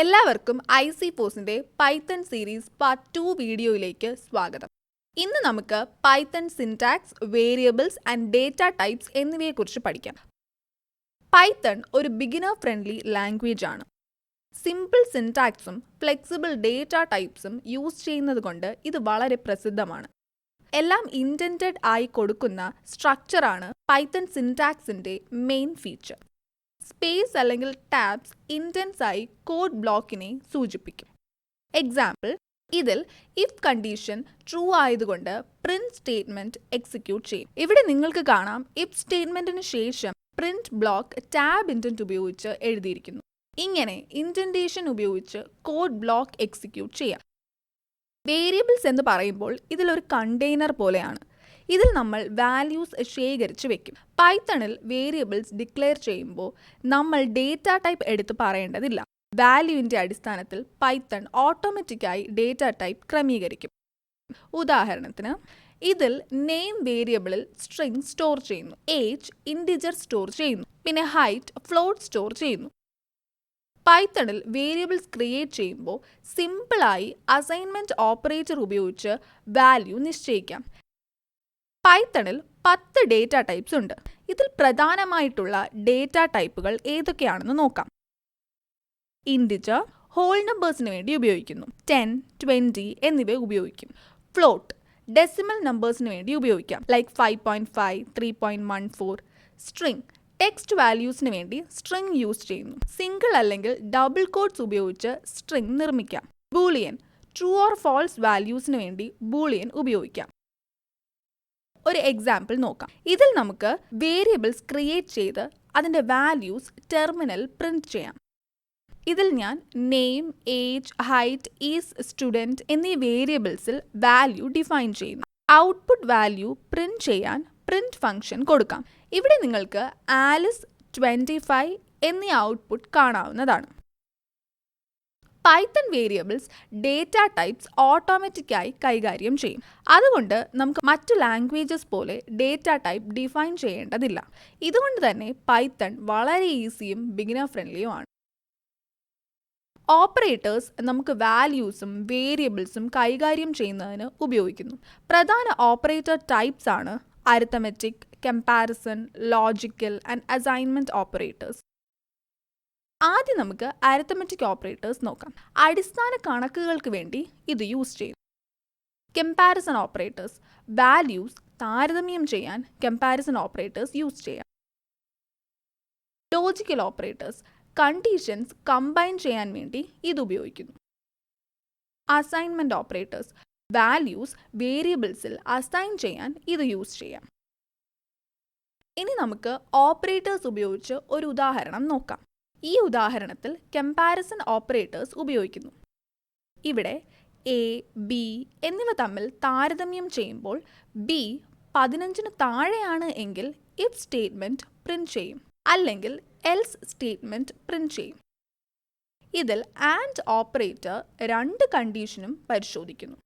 എല്ലാവർക്കും I C ഫോസിന്റെ Python series part two വീഡിയോയിലേക്ക് സ്വാഗതം. ഇന്ന് നമുക്ക് Python syntax variables and data types എന്നിവയെക്കുറിച്ച് പഠിക്കാം. പൈത്തൺ ഒരു ബിഗിനർ ഫ്രണ്ട്ലി ലാംഗ്വേജ് ആണ്. സിമ്പിൾ സിൻടാക്സും ഫ്ലെക്സിബിൾ ഡേറ്റ ടൈപ്സും യൂസ് ചെയ്യുന്നത് കൊണ്ട് ഇത് വളരെ പ്രസിദ്ധമാണ്. എല്ലാം ഇന്റന്റഡ് ആയി കൊടുക്കുന്ന സ്ട്രക്ചറാണ് പൈത്തൺ സിൻടാക്സിന്റെ മെയിൻ ഫീച്ചർ. സ്പേസ് അല്ലെങ്കിൽ ടാബ്സ് ഇന്റൻസ് ആയി കോഡ് ബ്ലോക്കിനെ സൂചിപ്പിക്കും. എക്സാമ്പിൾ ഇതിൽ ഇഫ് കണ്ടീഷൻ ട്രൂ ആയതുകൊണ്ട് പ്രിന്റ് സ്റ്റേറ്റ്മെന്റ് എക്സിക്യൂട്ട് ചെയ്യും. ഇവിടെ നിങ്ങൾക്ക് കാണാം ഇഫ് സ്റ്റേറ്റ്മെന്റിന് ശേഷം പ്രിന്റ് ബ്ലോക്ക് ടാബ് ഇന്റന്റ് ഉപയോഗിച്ച് എഴുതിയിരിക്കുന്നു. ഇങ്ങനെ ഇന്റന്റേഷൻ ഉപയോഗിച്ച് കോഡ് ബ്ലോക്ക് എക്സിക്യൂട്ട് ചെയ്യാം. വേരിയബിൾസ് എന്ന് പറയുമ്പോൾ ഇതിലൊരു കണ്ടെയ്നർ പോലെയാണ്. ഇതിൽ നമ്മൾ വാല്യൂസ് ശേഖരിച്ച് വെക്കും. പൈത്തണിൽ വേരിയബിൾസ് ഡിക്ലെയർ ചെയ്യുമ്പോൾ നമ്മൾ ഡേറ്റ ടൈപ്പ് എടുത്ത് പറയേണ്ടതില്ല. വാല്യൂവിന്റെ അടിസ്ഥാനത്തിൽ പൈത്തൺ ഓട്ടോമാറ്റിക്കായി ഡേറ്റ ടൈപ്പ് ക്രമീകരിക്കും. ഉദാഹരണത്തിന് ഇതിൽ നെയിം വേരിയബിളിൽ സ്ട്രിംഗ് സ്റ്റോർ ചെയ്യുന്നു. ഏജ് ഇൻഡിജർ സ്റ്റോർ ചെയ്യുന്നു. പിന്നെ ഹൈറ്റ് ഫ്ലോട്ട് സ്റ്റോർ ചെയ്യുന്നു. പൈത്തണിൽ വേരിയബിൾസ് ക്രിയേറ്റ് ചെയ്യുമ്പോൾ സിമ്പിളായി അസൈൻമെന്റ് ഓപ്പറേറ്റർ ഉപയോഗിച്ച് വാല്യൂ നിശ്ചയിക്കാം. പൈത്തണിൽ പത്ത് ഡേറ്റ ടൈപ്സ് ഉണ്ട്. ഇതിൽ പ്രധാനമായിട്ടുള്ള ഡേറ്റ ടൈപ്പുകൾ ഏതൊക്കെയാണെന്ന് നോക്കാം. ഇൻഡിജർ ഹോൾ നമ്പേഴ്സിന് വേണ്ടി ഉപയോഗിക്കുന്നു. ടെൻ ട്വന്റി എന്നിവ ഉപയോഗിക്കും. ഫ്ലോട്ട് ഡെസിമൽ നമ്പേഴ്സിന് വേണ്ടി ഉപയോഗിക്കാം. Like five point five three point one four. String text വാല്യൂസിന് വേണ്ടി സ്ട്രിങ് യൂസ് ചെയ്യുന്നു. സിംഗിൾ അല്ലെങ്കിൽ ഡബിൾ കോഡ്സ് ഉപയോഗിച്ച് സ്ട്രിങ് നിർമ്മിക്കാം. ബൂളിയൻ ട്രൂ ഓർ ഫോൾസ് വാല്യൂസിന് വേണ്ടി ബൂളിയൻ ഉപയോഗിക്കാം. ഒരു എക്സാമ്പിൾ നോക്കാം. ഇതിൽ നമുക്ക് വേരിയബിൾസ് ക്രിയേറ്റ് ചെയ്ത് അതിന്റെ വാല്യൂസ് ടെർമിനൽ പ്രിന്റ് ചെയ്യാം. ഇതിൽ ഞാൻ name age height is student എന്നീ വേരിയബിൾസിൽ വാല്യൂ ഡിഫൈൻ ചെയ്യുന്നു. ഔട്ട്പുട്ട് വാല്യൂ പ്രിന്റ് ചെയ്യാൻ പ്രിന്റ് ഫംഗ്ഷൻ കൊടുക്കാം. ഇവിടെ നിങ്ങൾക്ക് ആലിസ് ട്വന്റി ഫൈവ് എന്നീ ഔട്ട്പുട്ട് കാണാവുന്നതാണ്. പൈത്തൺ വേരിയബിൾസ് ഡേറ്റ ടൈപ്സ് ഓട്ടോമാറ്റിക്കായി കൈകാര്യം ചെയ്യും. അതുകൊണ്ട് നമുക്ക് മറ്റു ലാംഗ്വേജസ് പോലെ ഡേറ്റ ടൈപ്പ് ഡിഫൈൻ ചെയ്യേണ്ടതില്ല. ഇതുകൊണ്ട് തന്നെ പൈത്തൺ വളരെ ഈസിയും ബിഗിനർ ഫ്രണ്ട്ലിയുമാണ് ഓപ്പറേറ്റേഴ്സ് നമുക്ക് വാല്യൂസും വേരിയബിൾസും കൈകാര്യം ചെയ്യുന്നതിന് ഉപയോഗിക്കുന്നു. പ്രധാന ഓപ്പറേറ്റർ ടൈപ്സ് ആണ് arithmetic comparison logical and assignment operators ആദ്യം നമുക്ക് അരിത്തമെറ്റിക് ഓപ്പറേറ്റേഴ്സ് നോക്കാം. അടിസ്ഥാന കണക്കുകൾക്ക് വേണ്ടി ഇത് യൂസ് ചെയ്യും കമ്പാരിസൺ ഓപ്പറേറ്റേഴ്സ് വാല്യൂസ് താരതമ്യം ചെയ്യാൻ കമ്പാരിസൺ ഓപ്പറേറ്റേഴ്സ് യൂസ് ചെയ്യാം. ലോജിക്കൽ ഓപ്പറേറ്റേഴ്സ് കണ്ടീഷൻസ് കമ്പൈൻ ചെയ്യാൻ വേണ്ടി ഇത് ഉപയോഗിക്കുന്നു. അസൈൻമെന്റ് ഓപ്പറേറ്റേഴ്സ് വാല്യൂസ് വേരിയബിൾസിൽ അസൈൻ ചെയ്യാൻ ഇത് യൂസ് ചെയ്യാം. ഇനി നമുക്ക് ഓപ്പറേറ്റേഴ്സ് ഉപയോഗിച്ച് ഒരു ഉദാഹരണം നോക്കാം. ഈ ഉദാഹരണത്തിൽ കമ്പാരിസൺ ഓപ്പറേറ്റേഴ്സ് ഉപയോഗിക്കുന്നു. ഇവിടെ എ ബി എന്നിവ തമ്മിൽ താരതമ്യം ചെയ്യുമ്പോൾ ബി പതിനഞ്ചിന് താഴെയാണ് എങ്കിൽ ഇഫ് സ്റ്റേറ്റ്മെന്റ് പ്രിന്റ് ചെയ്യും. അല്ലെങ്കിൽ എൽസ് സ്റ്റേറ്റ്മെന്റ് പ്രിന്റ് ചെയ്യും. ഇതിൽ ആൻഡ് ഓപ്പറേറ്റർ രണ്ട് കണ്ടീഷനും പരിശോധിക്കുന്നു.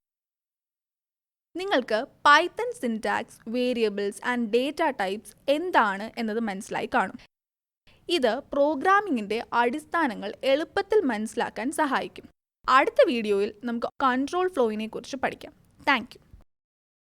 നിങ്ങൾക്ക് Python syntax variables and data types എന്താണ് എന്നത് മനസ്സിലായി കാണും. ഇത് പ്രോഗ്രാമിങ്ങിന്റെ അടിസ്ഥാനങ്ങൾ എളുപ്പത്തിൽ മനസ്സിലാക്കാൻ സഹായിക്കും. അടുത്ത വീഡിയോയിൽ നമുക്ക് കൺട്രോൾ ഫ്ലോയിനെ കുറിച്ച് പഠിക്കാം. താങ്ക്